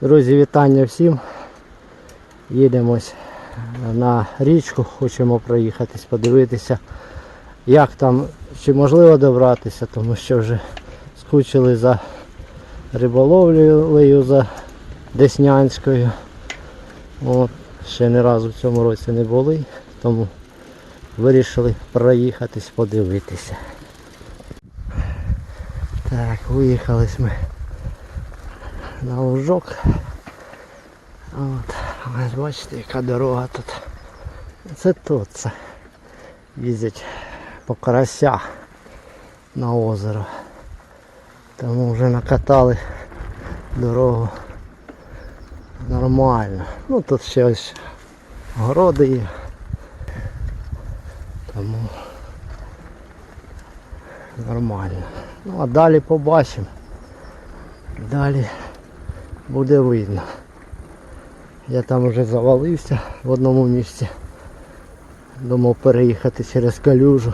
Друзі, вітання всім. Їдемось на річку, хочемо проїхатись, подивитися, як там, чи можливо добратися, тому що вже скучили за риболовлею, за Деснянською. От, ще ні разу в цьому році не були, тому вирішили проїхатись, подивитися. Так, виїхали ми на лужок. От, ось бачите, яка дорога тут. Це тут це. Їздять по карася на озеро. Тому вже накатали дорогу нормально. Ну тут ще ось городи є. Тому нормально. Ну а далі побачимо. Далі буде видно. Я там вже завалився в одному місці. Думав переїхати через калюжу,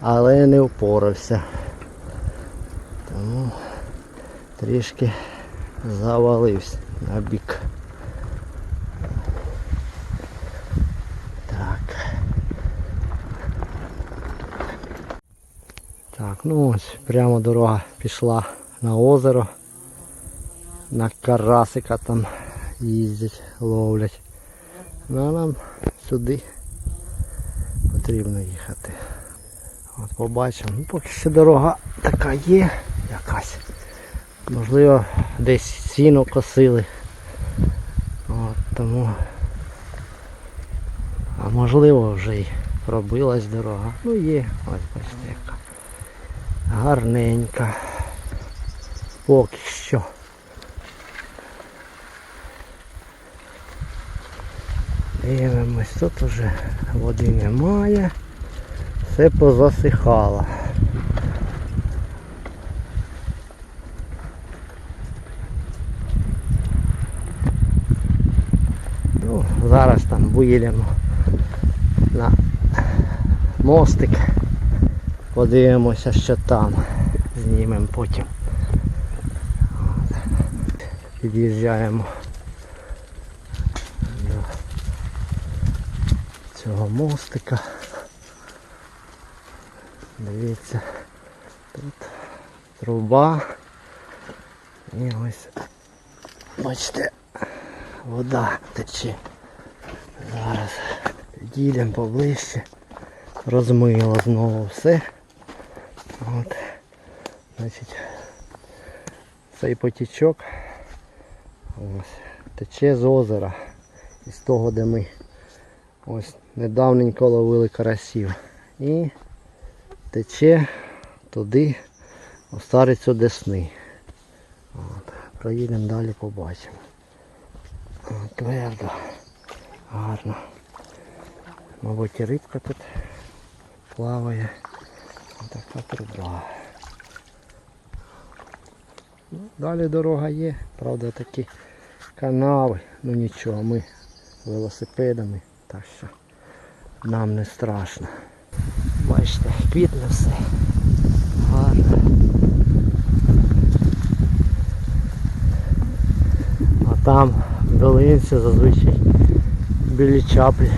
але не впорався. Тому трішки завалився на бік. Так. Так, ну ось прямо дорога пішла на озеро. На карасика там їздять, ловлять. Ну а нам сюди потрібно їхати. От побачимо. Ну, поки що дорога така є якась. Можливо десь сіно косили. От, тому. А можливо вже й пробилась дорога. Ну є, ось бачите яка. Гарненька. Поки що. Дивимось, тут уже води немає. Все позасихало. Ну, зараз там виїдемо на мостик. Подивимося, що там. Знімемо потім. Під'їжджаємо цього мостика. Дивіться, тут труба. І ось бачите, вода тече. Зараз підійдемо поближче. Розмило знову все. От. Значить, цей потічок ось, тече з озера. Із того, де ми ось недавненько ловили карасів. І тече туди, у старицю Десни. От. Проїдемо далі, побачимо. Твердо, гарно. Мабуть, і рибка тут плаває. Така труба. Ну, далі дорога є, правда такі канави, ну нічого, ми велосипедами, так що нам не страшно. Бачите, квітне все. Гарно. А там в долинці зазвичай білі чаплі.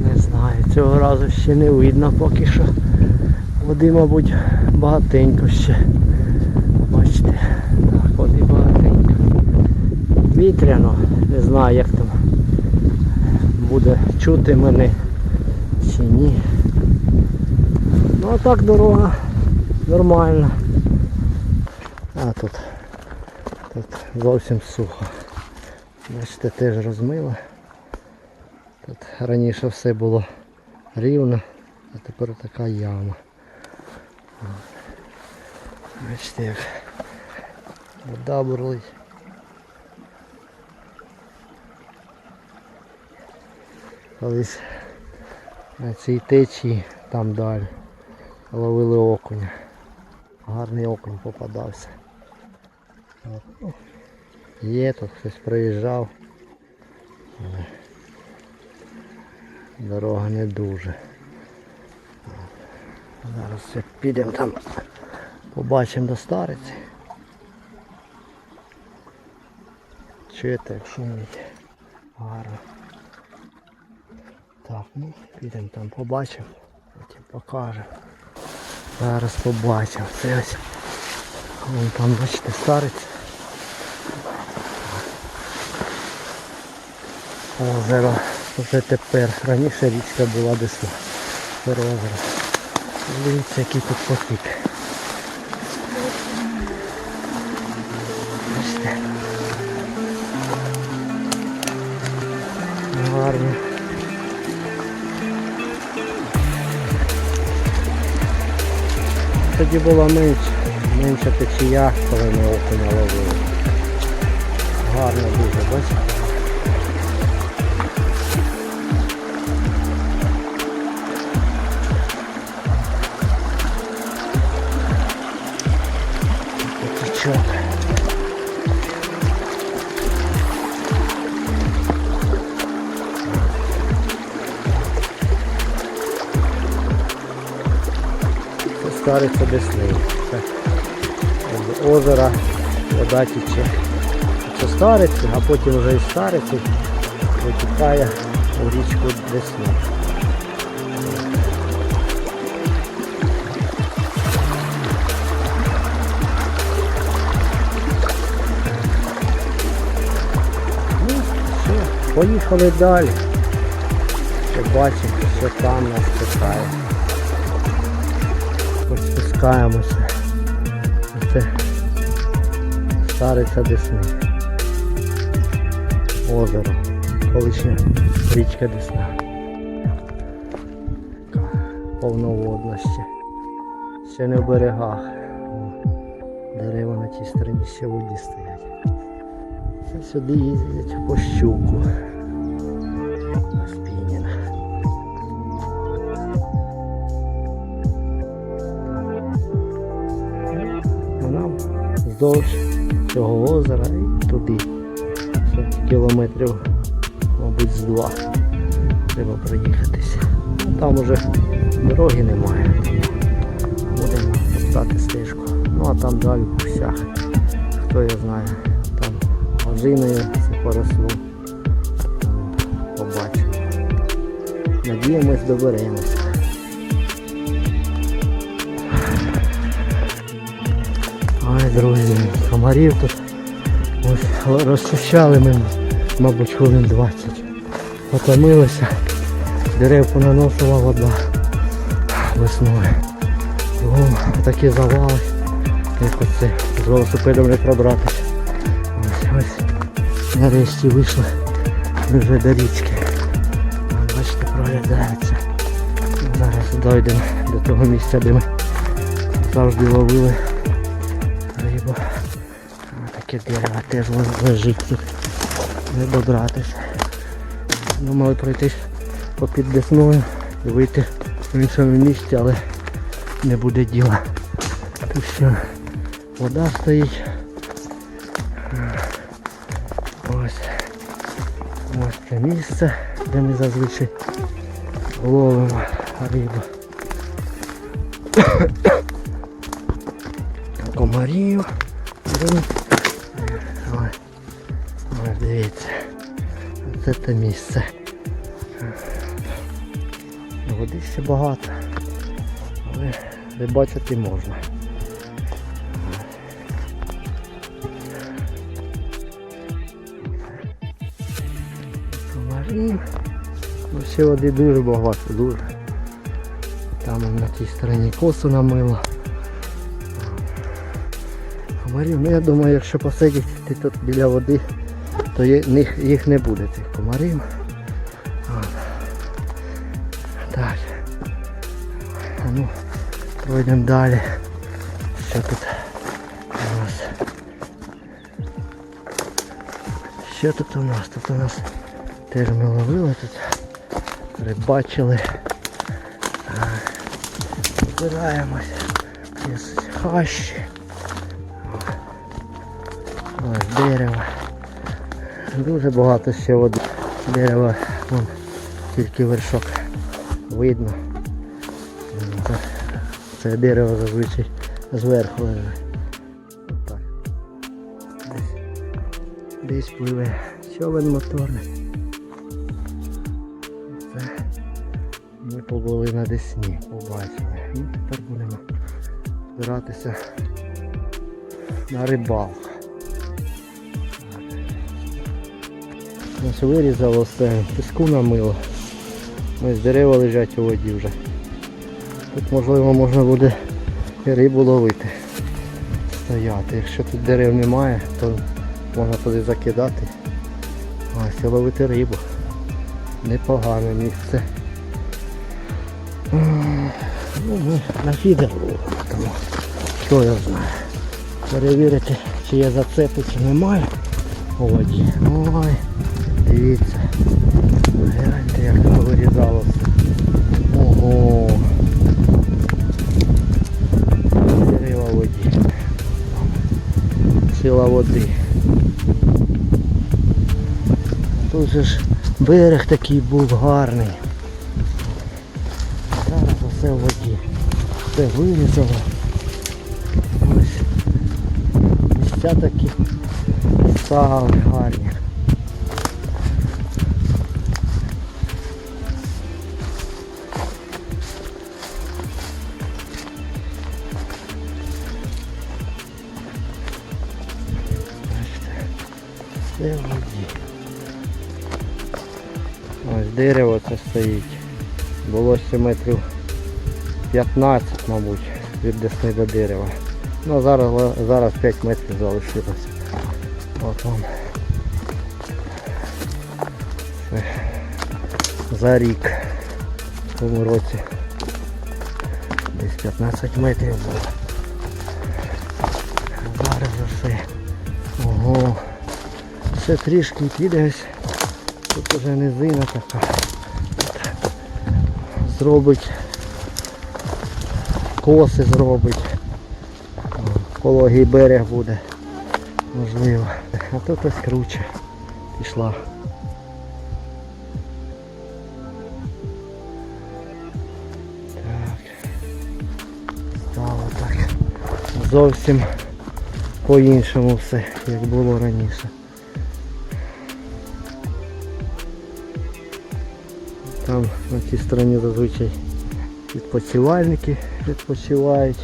Не знаю, цього разу ще не видно поки що. Води, мабуть, багатенько ще. Бачите, так, води багатенько. Вітряно, не знаю як там буде чути мене чи ні. Ну а так дорога нормальна. А тут, тут зовсім сухо. Бачите, теж розмило. Тут раніше все було рівно, а тепер така яма. Бачите як вода бурлить. Колись на цій течії там далі ловили окуня. Гарний окунь попадався. Є тут хтось приїжджав. Дорога не дуже. Зараз підемо там, побачимо до стариці. чуєте, як шумить. Гарно. Так, ну, підемо там побачимо, потім покажемо. Зараз побачимо. Це ось. Вон там, бачите, старець. Озеро. Вже тепер. Раніше річка була. Тепер озеро. Дивіться, який тут потік. Бачите? Гарно. Тоді була менше, менша течія, коли ми окуня ловили. Гарно дуже, бачите? Потічок. Це стариться десни. Це з озера вода тече. Це стариться, а потім вже із стариці витікає у річку Десну. Ну, поїхали далі. Побачимо, що там нас чекає. Спускаємося. Це стариця Десни. Озеро. Колишня річка Десна. Повноводна ще. Ще не в берегах. Дерева на тій стороні ще воді стоять. Це сюди їздять по щуку. Вздовж цього озера і туди. Ще кілометрів, мабуть, з два. Треба проїхатися. Там уже дороги немає. Будемо стати стежку. Ну а там далі в кущах. Хто я знає. Там ожиною все поросло. Побачимо. Надіємось, доберемося. Друзі, комарів тут ось розчищали ми, мабуть, хвилин 20. Потомилися, дерев понаносила вода весною. О, такі завали, як оце з велосипедом не пробратися. Ось, ось нарешті вийшли вже до річки. Бачите, проглядається. Зараз дійдемо до того місця, де ми завжди ловили таке дерево теж лежить тут. Не добратися. Думали пройтись попід десною і вийти в іншому місці, але не буде діла. Тут ще вода стоїть. Ось. Ось це місце, де ми зазвичай ловимо рибу. Комарів. Дивіться. Це місце. Води ще багато. Але рибачити можна. Комарів. Ну ще води дуже багато, дуже. Там на тій стороні косу намило. Комарів, ну я думаю, якщо посидіти тут біля води, то них- їх не буде цих комарів. От. Так. А ну, пройдемо далі. Що тут у нас? Що тут у нас? Тут у нас теж ми ловили тут. Рибачили. Із хащі. Ось дерево. Дуже багато ще води. Дерева, вон, тільки вершок видно. Це, це дерево зазвичай зверху лежить. Отак. Десь Десь пливе човен моторний. Це ми побули на Десні, побачили. І тепер будемо збиратися на рибалку. Ось вирізало все, піску намило. Ось дерева лежать у воді вже. Тут можливо можна буде рибу ловити. Стояти. Якщо тут дерев немає, то можна туди закидати. Ось і ловити рибу. Непогане місце. Ну, ми на фідер тому хто я знаю. Перевірити, чи є зацепи, чи немає у воді. Ой, дивіться. Гляньте, як воно вирізало. Ого. Дерева воді. Сила води. Тут же ж берег такий був гарний. Зараз усе в воді. Все вирізало. Ось. Місця такі стали гарні. Воді. Ось дерево це стоїть. Було ще метрів 15, мабуть, від десни до дерева. Ну зараз, зараз 5 метрів залишилось. От. Це за рік. В тому році. Десь 15 метрів було. Зараз все. Ого. Ще трішки ось. Тут уже низина така. Зробить. Коси зробить. Пологий берег буде. Можливо. А тут ось круче пішла. Стало так. Зовсім по-іншому все, як було раніше. Там на тій стороні зазвичай відпочивальники відпочивають.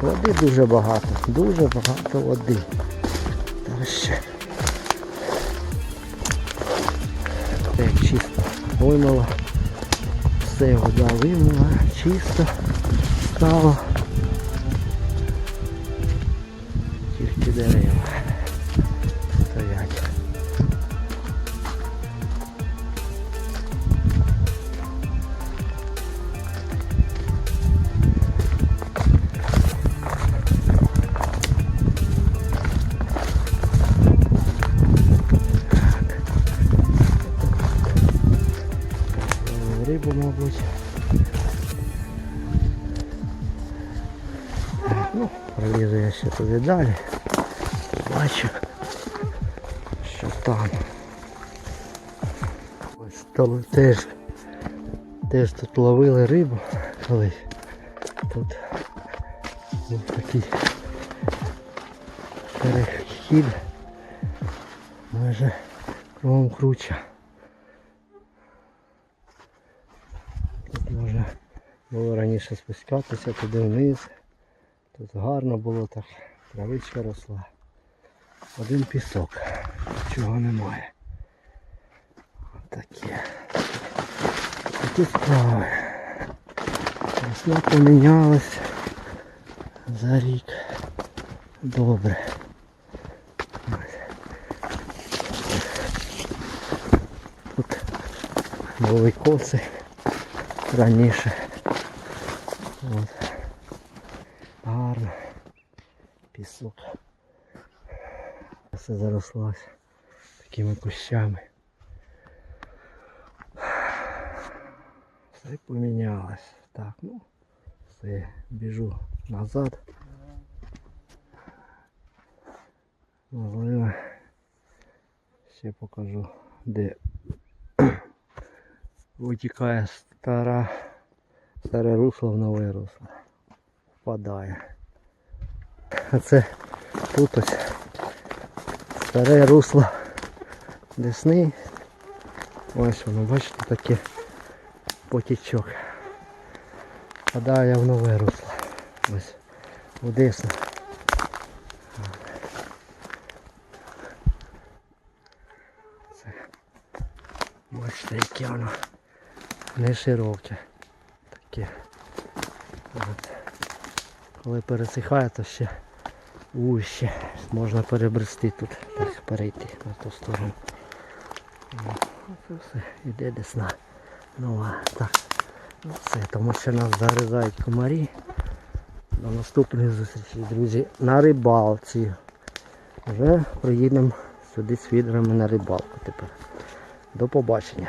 Води дуже багато, дуже багато води. Та ще. Це чисто вимило. Все вода вимила, чисто стало. Рибу, мабуть. Ну, пролізу я ще туди далі. Бачу, що там. Ось то теж, теж тут ловили рибу колись. Тут був такий перехід. Майже кругом круча. Тут можна було раніше спускатися туди вниз. Тут гарно було так, травичка росла. Один пісок, чого немає. Таке. Такі справи. Весна помінялась за рік. Добре. Тут були коси раніше. От. Гарно. Пісок. Все зарослося такими кущами. Все помінялось. Так, ну, все, біжу назад. Можливо, ще покажу, де витікає стара, Старе русло в нове русло. Впадає. А це тут ось старе русло Десни. Ось воно, бачите, таке потічок. Падаю я в нове русло. Ось у Десну. Бачите, яке воно не широке. Таке. От. Коли пересихає, то ще вуще. Можна перебрести тут, так перейти на ту сторону. Ну, Це все, іде десна. Нова. Так. Ну все, тому що нас загризають комарі. До наступної зустрічі, друзі, на рибалці. Вже приїдемо сюди з відрами на рибалку тепер. До побачення.